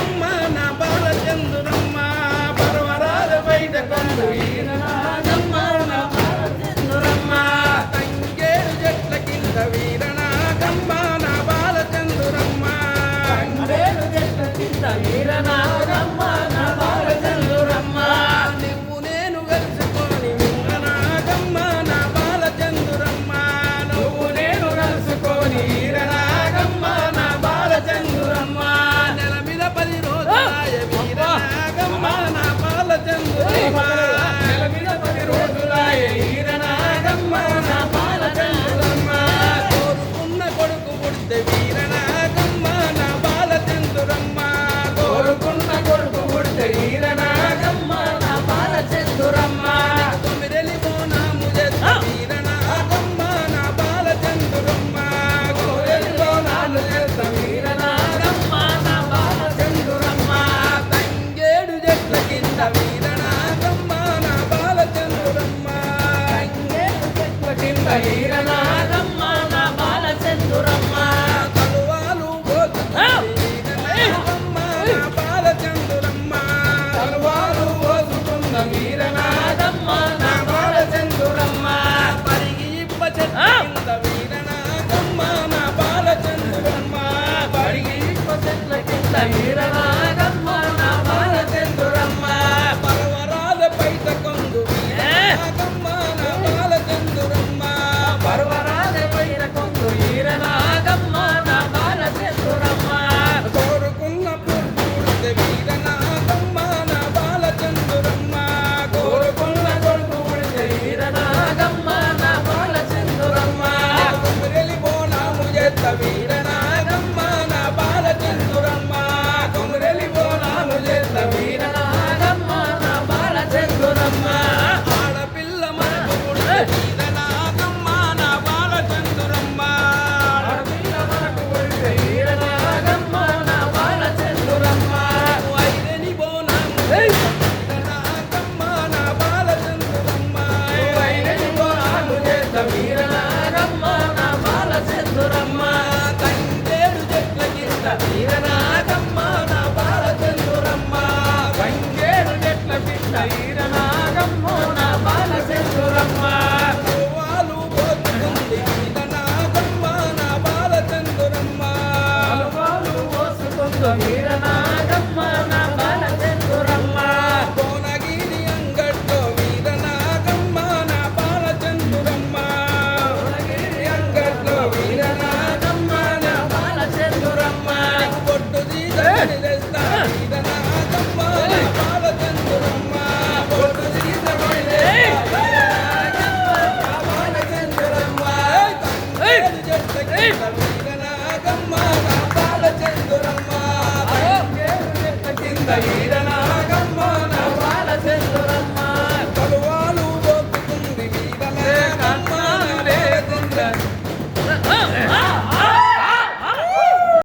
ang 啊 వీరనాథమ్మ నా బాలచంద్రమ్మ. కలువాలు వీరనాథమ్మ నా బాలచంద్రమ్మ. కలువాలు పోసుకున్న వీరనాథమ్మ నా బాలచంద్రమ్మ. పరిగి ఇప్ప వీరనాథమ్మ నా బాలచంద్రమ్మ. పరిగి ఇప్ప చెట్ల Then I Cristo mira nada. saída